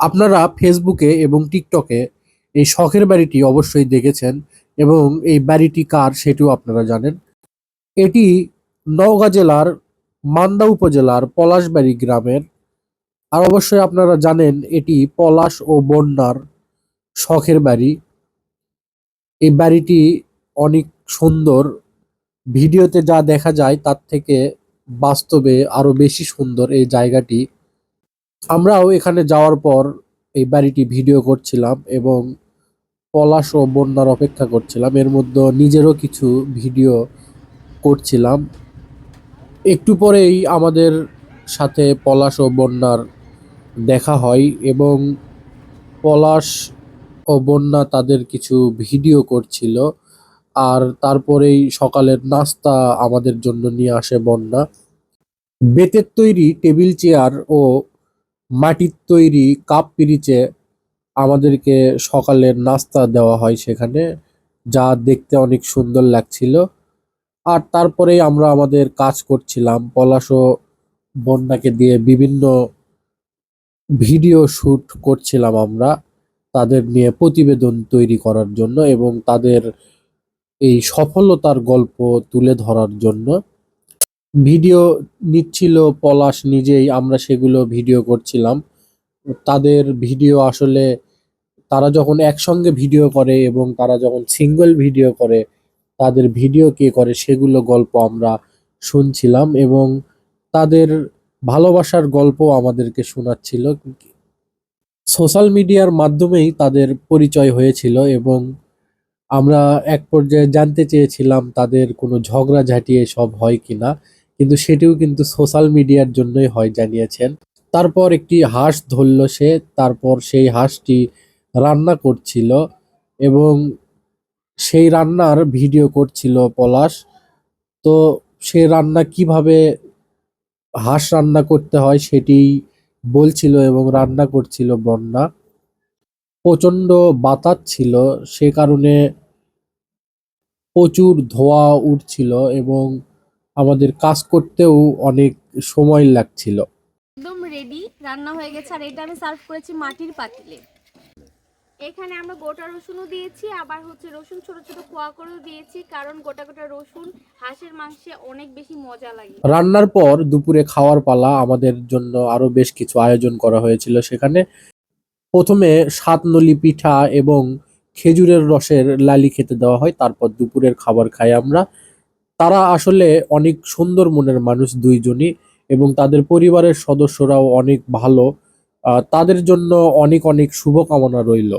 আপনারা ফেসবুকে এবং টিকটকে এই শখের বাড়িটি অবশ্যই দেখেছেন এবং এই বাড়িটি কার সেটিও আপনারা জানেন। এটি নওগাঁ জেলার মান্দা উপজেলার পলাশবাড়ি গ্রামের। আর অবশ্যই আপনারা জানেন এটি পলাশ ও বন্যার শখের বাড়ি। এই বাড়িটি অনেক সুন্দর। ভিডিওতে যা দেখা যায় তার থেকে বাস্তবে আরও বেশি সুন্দর এই জায়গাটি। আমরাও এখানে যাওয়ার পর এই বাড়িটি ভিডিও করছিলাম এবং পলাশ ও বন্যার অপেক্ষা করছিলাম। এর মধ্যে নিজেরও কিছু ভিডিও করছিলাম। একটু পরেই আমাদের সাথে পলাশ ও বন্যার দেখা হয় এবং পলাশ ও বন্যা তাদের কিছু ভিডিও করছিল আর তারপরেই সকালের নাস্তা আমাদের জন্য নিয়ে আসে বন্যা। বেতের তৈরি টেবিল চেয়ার ও মাটির তৈরি কাপ পিরিচে আমাদেরকে সকালের নাস্তা দেওয়া হয় সেখানে, যা দেখতে অনেক সুন্দর লাগছিল। আর তারপরেই আমরা আমাদের কাজ করছিলাম। পলাশ ও বন্যাকে দিয়ে বিভিন্ন ভিডিও শুট করছিলাম আমরা তাদের নিয়ে প্রতিবেদন তৈরি করার জন্য এবং তাদের এই সফলতার গল্প তুলে ধরার জন্য। ভিডিও নিচ্ছিল পলাশ নিজেই, আমরা সেগুলো ভিডিও করছিলাম। তাদের ভিডিও আসলে তারা যখন একসঙ্গে ভিডিও করে এবং তারা যখন সিঙ্গেল ভিডিও করে, তাদের ভিডিও কে করে সেগুলো গল্প আমরা শুনছিলাম এবং তাদের ভালোবাসার গল্প আমাদেরকে শোনাচ্ছিল। সোশ্যাল মিডিয়ার মাধ্যমেই তাদের পরিচয় হয়েছিল এবং আমরা এক পর্যায়ে জানতে চেয়েছিলাম তাদের কোনো ঝগড়াঝাঁটি সব হয় কিনা। কিন্তু সেটিও কিন্তু সোশ্যাল মিডিয়ার জন্যই হয় জানিয়েছেন। তারপর একটি হাঁস ধরল সে, তারপর সেই হাঁসটি রান্না করছিল এবং সেই রান্নার ভিডিও করছিল পলাশ। তো সে রান্না কীভাবে হাঁস রান্না করতে হয় সেটি বলছিল এবং রান্না করছিল বন্যা। প্রচণ্ড বাতাস ছিল, সে কারণে প্রচুর ধোঁয়া উঠছিল এবং আমাদের কাজ করতেও অনেক সময় লাগছিল। একদম রেডি রান্না হয়ে গেছে। আর এটা আমি সার্ভ করেছি মাটির পাতিলে। এখানে আমরা গোটা রসুনও দিয়েছি আবার হচ্ছে রসুন ছোট ছোট কোয়া করেও দিয়েছি কারণ গোটা গোটা রসুন হাঁসের মাংসে অনেক বেশি মজা লাগে। রান্নার পর দুপুরে খাওয়ার পালা আমাদের জন্য আরও বেশ কিছু আয়োজন করা হয়েছিল সেখানে। প্রথমে সাত নলি পিঠা এবং খেজুরের রসের লালি খেতে দেওয়া হয় তারপর দুপুরের খাবার খাই আমরা। তারা আসলে অনেক সুন্দর মনের মানুষ দুইজনই এবং তাদের পরিবারের সদস্যরাও অনেক ভালো। তাদের জন্য অনেক অনেক শুভকামনা রইল।